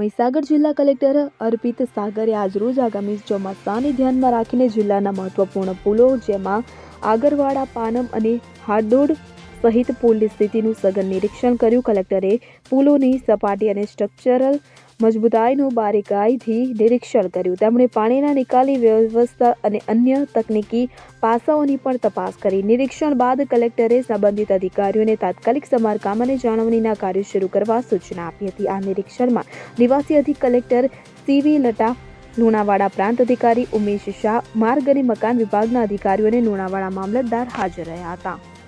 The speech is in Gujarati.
મહીસાગર જિલ્લા કલેક્ટર અર્પિત સાગરે આજરોજ આગામી ચોમાસાને ધ્યાનમાં રાખીને જિલ્લાના મહત્વપૂર્ણ પુલો જેમાં આગરવાડા, પાનમ અને હાડોડ સહિત પુલની સ્થિતિનું સઘન નિરીક્ષણ કર્યું. કલેક્ટરે પુલોની સપાટી અને સ્ટ્રક્ચરલ મજબૂતાઈનું બારીકાઈથી નિરીક્ષણ કર્યું. તેમણે પાણીના નિકાલી વ્યવસ્થા અને અન્ય તકનીકી પાસાઓની પણ તપાસ કરી. નિરીક્ષણ બાદ કલેક્ટરે સંબંધિત અધિકારીઓને તાત્કાલિક સમારકામ અને જાળવણીના કાર્યો શરૂ કરવા સૂચના આપી હતી. આ નિરીક્ષણમાં નિવાસી અધિક કલેક્ટર સીવી લટા, લુણાવાડા પ્રાંત અધિકારી ઉમેશ શાહ, માર્ગ અને મકાન વિભાગના અધિકારીઓ અને લુણાવાડા મામલતદાર હાજર રહ્યા હતા.